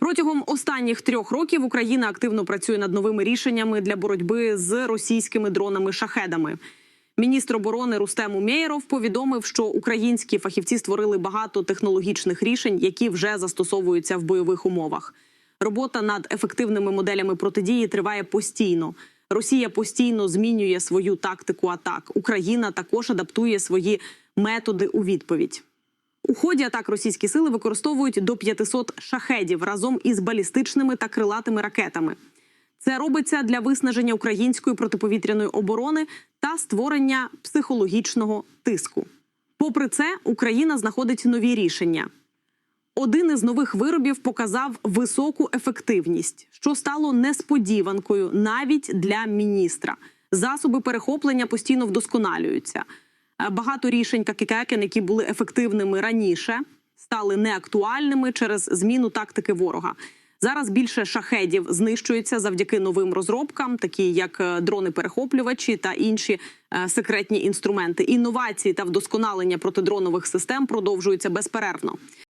Протягом останніх трьох років Україна активно працює над новими рішеннями для боротьби з російськими дронами-шахедами. Міністр оборони Рустем Умєєров повідомив, що українські фахівці створили багато технологічних рішень, які вже застосовуються в бойових умовах. Робота над ефективними моделями протидії триває постійно. Росія постійно змінює свою тактику атак. Україна також адаптує свої методи у відповідь. У ході атак російські сили використовують до 500 шахедів разом із балістичними та крилатими ракетами. Це робиться для виснаження української протиповітряної оборони та створення психологічного тиску. Попри це, Україна знаходить нові рішення. Один із нових виробів показав високу ефективність, що стало несподіванкою навіть для міністра. Засоби перехоплення постійно вдосконалюються. Е, Багато рішень Какікекен, які були ефективними раніше, стали неактуальними через зміну тактики ворога. Зараз більше шахедів знищується завдяки новим розробкам, такі як е, дрони-перехоплювачі та інші е, секретні інструменти. Інновації та вдосконалення протидронових систем продовжуються безперервно.